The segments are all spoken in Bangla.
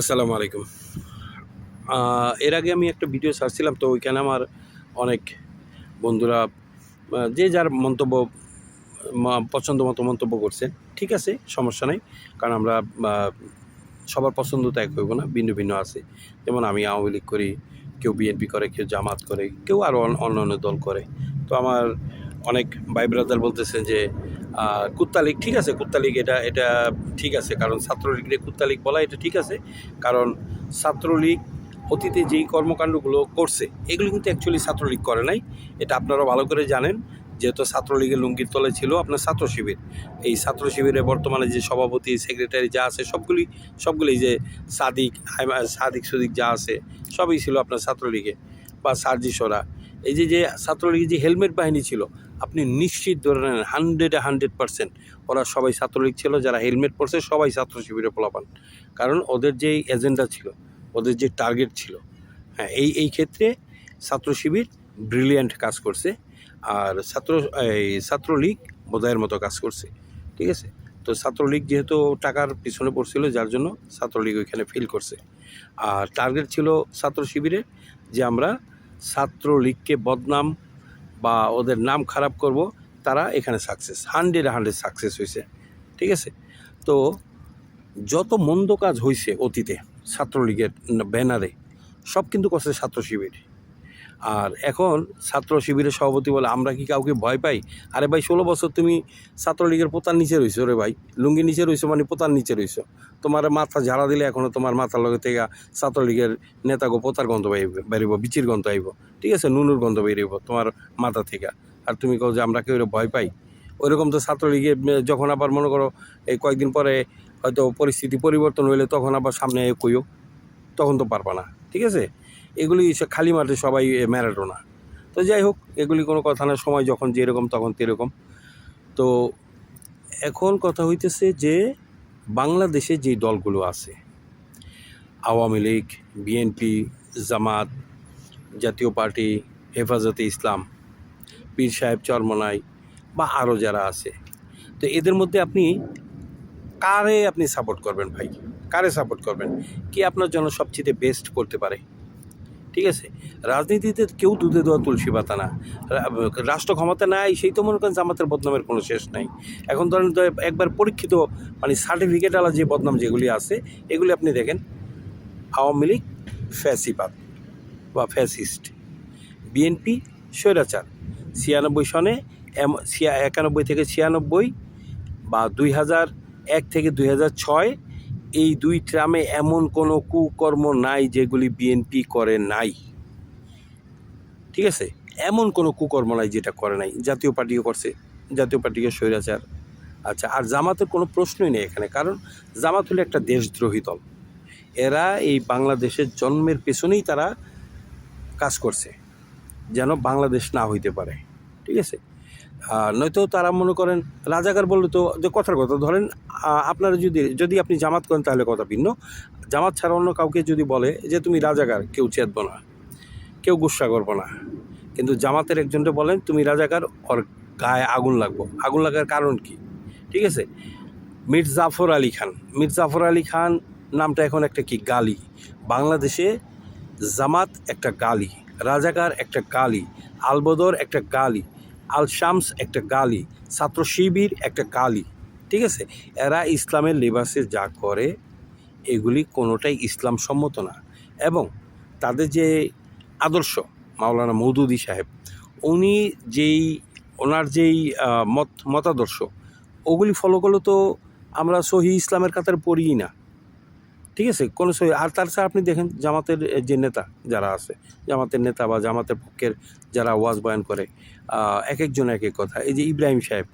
আসসালামু আলাইকুম। এর আগে আমি একটা ভিডিও ছাড়ছিলাম, তো ওইখানে আমার অনেক বন্ধুরা যে যার মন্তব্য পছন্দ মতো মন্তব্য করছে, ঠিক আছে, সমস্যা নেই, কারণ আমরা সবার পছন্দ তো এক হইব না, ভিন্ন ভিন্ন আছে। যেমন আমি আওয়ামী লীগ করি, কেউ বিএনপি করে, কেউ জামাত করে, কেউ আরও অন্য অন্য দল করে। তো আমার অনেক ভাই ব্রাদার বলতেছে যে আহ, কুত্তা ঠিক আছে কুত্তা লীগ এটা এটা ঠিক আছে কারণ ছাত্রলীগকে কুত্তা লীগ বলা এটা ঠিক আছে কারণ ছাত্রলীগ অতীতে যেই কর্মকাণ্ডগুলো করছে এগুলো কিন্তু অ্যাকচুয়ালি ছাত্রলীগ করে নাই এটা আপনারা ভালো করে জানেন যেহেতু ছাত্রলীগের লুঙ্গির তলে ছিল আপনার ছাত্র শিবির এই ছাত্র শিবিরে বর্তমানে যে সভাপতি সেক্রেটারি যা আছে সবগুলি সবগুলি যে সাদিক সাদিক সুদিক যা আছে সবই ছিল আপনার ছাত্রলীগে বা সার্জি সোরা এই যে যে ছাত্রলীগের যে হেলমেট বাহিনী ছিল আপনি নিশ্চিত ধরে নেন হান্ড্রেডে হান্ড্রেড পার্সেন্ট ওরা সবাই ছাত্রলীগ ছিল, যারা হেলমেট পরছে সবাই ছাত্র শিবিরে পোলাপান। কারণ ওদের যে এজেন্ডা ছিল, ওদের যে টার্গেট ছিল হ্যাঁ এই এই ক্ষেত্রে ছাত্র শিবির ব্রিলিয়ান্ট কাজ করছে আর ছাত্র, এই ছাত্রলীগ বোধায়ের মতো কাজ করছে, ঠিক আছে? তো ছাত্রলীগ যেহেতু টাকার পিছনে পড়ছিল, যার জন্য ছাত্রলীগ ওইখানে ফিল করছে। আর টার্গেট ছিল ছাত্র শিবিরের যে আমরা ছাত্রলীগকে বদনাম বা ওদের নাম খারাপ করব, তারা এখানে সাকসেস হান্ড্রেড হান্ড্রেড সাকসেস হয়েছে ঠিক আছে? তো যত মন্দ কাজ হয়েছে অতীতে, ছাত্রলীগের ব্যানারে, সব কিন্তু করছে ছাত্র শিবির আর এখন ছাত্র শিবিরের সভাপতি বলে, আমরা কি কাউকে ভয় পাই? আরে ভাই, ষোলো বছর তুমি ছাত্রলীগের পোতার নিচে রইছো রে ভাই। লুঙ্গি নিচে রইছো মানে পোতার নিচে রইছো। তোমার মাথা ঝাড়া দিলে এখনও তোমার মাথার লগে থেকে ছাত্রলীগের নেতাগো পোতার গন্ধ বেরিব বিচির গন্ধ আইব। ঠিক আছে? নুনুর গন্ধ বেরিব তোমার মাথা থেকে। আর তুমি কও যে, আমরা কেউ ভয় পাই? ওইরকম তো ছাত্রলীগে যখন আবার মনে করো, এই কয়েকদিন পরে হয়তো পরিস্থিতি পরিবর্তন হইলে তখন আবার সামনে কইও তখন তো পারবা না। ঠিক আছে? এগুলি খালি মাঠে সবাই ম্যারাডোনা। তো যাই হোক, এগুলি কোনো কথা না, সময় যখন যেরকম তখন তেরকম। তো এখন কথা হইতেছে যে বাংলাদেশে যে দলগুলো আছে, আওয়ামী লীগ, বিএনপি, জামাত, জাতীয় পার্টি, হেফাজতে ইসলাম, পীর সাহেব চরমনাই বা আরও যারা আছে, তো এদের মধ্যে আপনি কারে আপনি সাপোর্ট করবেন ভাই? কারে সাপোর্ট করবেন? কি আপনার জন্য সবচেয়ে বেস্ট করতে পারে? ঠিক আছে? রাজনীতিতে কেউ দুধে দেওয়া তুলসী পাতা না। রাষ্ট্র ক্ষমতা নাই, সেই তো মনে করেন জামাতের বদনামের কোনো শেষ নাই। এখন ধরেন একবার পরীক্ষিত মানে সার্টিফিকেট যে বদনাম যেগুলি আছে, এগুলি আপনি দেখেন। আওয়ামী লীগ ফ্যাসিবাদ বা ফ্যাসিস্ট। বিএনপি স্বৈরাচার। ছিয়ানব্বই সনে একানব্বই থেকে ছিয়ানব্বই বা দুই হাজার এক থেকে দুই হাজার ছয় এই দুই ট্রামে এমন কোনো কুকর্ম নাই যেগুলি বিএনপি করে নাই। ঠিক আছে? এমন কোনো কুকর্ম নাই যেটা করে নাই। জাতীয় পার্টিও করছে, জাতীয় পার্টিকে স্বৈরাচার। আচ্ছা আর জামাতের কোনো প্রশ্নই নেই এখানে, কারণ জামাত হলো একটা দেশদ্রোহী দল। এরা এই বাংলাদেশের জন্মের পেছনেই তারা কাজ করছে, যেন বাংলাদেশ না হইতে পারে। ঠিক আছে? নয়তো তারা মনে করেন রাজাকার বললে তো যে কথার কথা, ধরেন আপনারা যদি যদি আপনি জামাত করেন তাহলে কথা ভিন্ন। জামাত ছাড়া অন্য কাউকে যদি বলে যে তুমি রাজাকার, কেউ চেতব না, কেউ গুসা করব না। কিন্তু জামাতের একজনকে বলেন, তুমি রাজাকার, ওর গায়ে আগুন লাগবো। আগুন লাগার কারণ কি? ঠিক আছে? মীর জাফর আলী খান, মীর জাফর আলী খান নামটা এখন একটা কি, গালি। বাংলাদেশে জামাত একটা গালি, রাজাকার একটা গালি, আলবদর একটা গালি। আল শামস একটা গালি, ছাত্র শিবির একটা গালি, ঠিক আছে? এরা ইসলামের লেবাসে যা করে, এগুলি কোনোটাই ইসলাম সম্মত না। এবং তাদের যে আদর্শ, মাওলানা মৌদুদি সাহেব, উনি যেই, ওনার যেই মত, মতাদর্শ, ওগুলি ফলো করলে তো আমরা সহি ইসলামের কাতার পড়িই না। ঠিক আছে কোনো আর তার সাথে আপনি দেখেন জামাতের যে নেতা যারা আছে, জামাতের নেতা বা জামাতের পক্ষের যারা ওয়াজ বয়ান করে এক একজন এক এক কথা। এই যে ইব্রাহিম সাহেব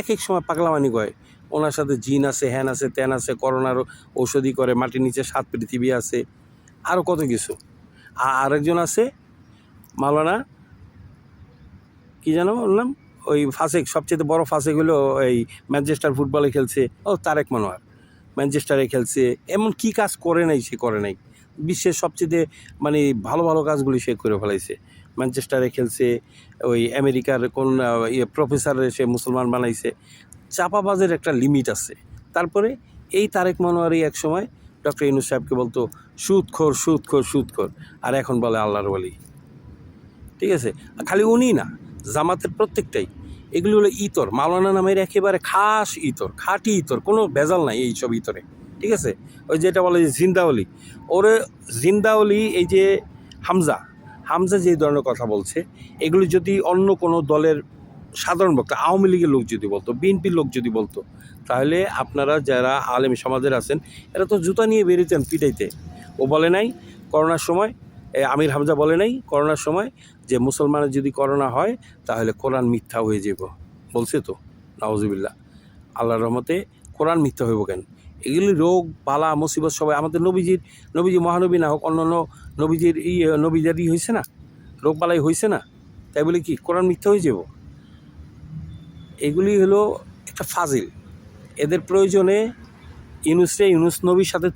এক এক সময় পাগলামানি কয় ওনার সাথে জিন আছে, হ্যান আছে, ত্যান আছে, করোনার ঔষধি করে, মাটির নিচে সাত পৃথিবী আছে আরও কত কিছু। আর আরেকজন আছে মালানা কি জানো বললাম ওই ফাসেক, সবচেয়ে বড় ফাসেক হলো এই ম্যানচেস্টার ফুটবলে খেলছে। ও তারেক মনোয়ার। ম্যানচেস্টারে খেলছে, এমন কি কাজ করে নাই সে করে নাই? বিশ্বের সবচেয়ে মানে ভালো ভালো কাজগুলি সে করে ফেলাইছে। ম্যানচেস্টারে খেলছে, ওই আমেরিকার কোন ইয়ে প্রফেসর সে মুসলমান বানাইছে। চাপাবাজের একটা লিমিট আছে। তারপরে এই তারেক মনোয়ারই এক সময় ডক্টর ইউনুস সাহেবকে বলতো সুদখোর সুদখোর সুদখোর আর এখন বলে আল্লাহর বলি ঠিক আছে? খালি উনি না, জামাতের প্রত্যেকটাই। এগুলো হলো ইতর। মাওলানা নামের একেবারে খাস ইতর, খাঁটি ইতর, কোনো ভেজাল নাই এই সব ইতরে, ঠিক আছে? ওই যেটা বলে যে জিন্দাওলি। ওরে জিন্দাওলি, এই যে হামজা হামজা যে ধরনের কথা বলছে, এগুলি যদি অন্য কোনো দলের সাধারণ বক্তা, আওয়ামী লীগের লোক যদি বলতো, বিএনপির লোক যদি বলতো, তাহলে আপনারা যারা আলেম সমাজের আছেন, এরা তো জুতা নিয়ে বেরিয়েছেন পিটাইতে। ও বলে নাই, করোনার সময় আমির হামজা বলে নাই, করোনার সময় যে মুসলমানের যদি করোনা হয়, তাহলে কোরআন মিথ্যা হয়ে যাব। বলছে তো নওয়াজবিল্লা আল্লাহর রহমতে কোরআন মিথ্যা হইব কেন? এগুলি রোগ পালা মুসিবত সবাই, আমাদের নবীজির, নবীজি মহানবী না হোক অন্যান্য নবীজির ই নবীদের হয়েছে না? রোগ বালাই হয়েছে না? তাই বলে কি, কোরআন মিথ্যা হয়ে যাব? এগুলি হলো একটা ফাজিল। এদের প্রয়োজনে ইউনুসরে ইউনুস নবীর সাথে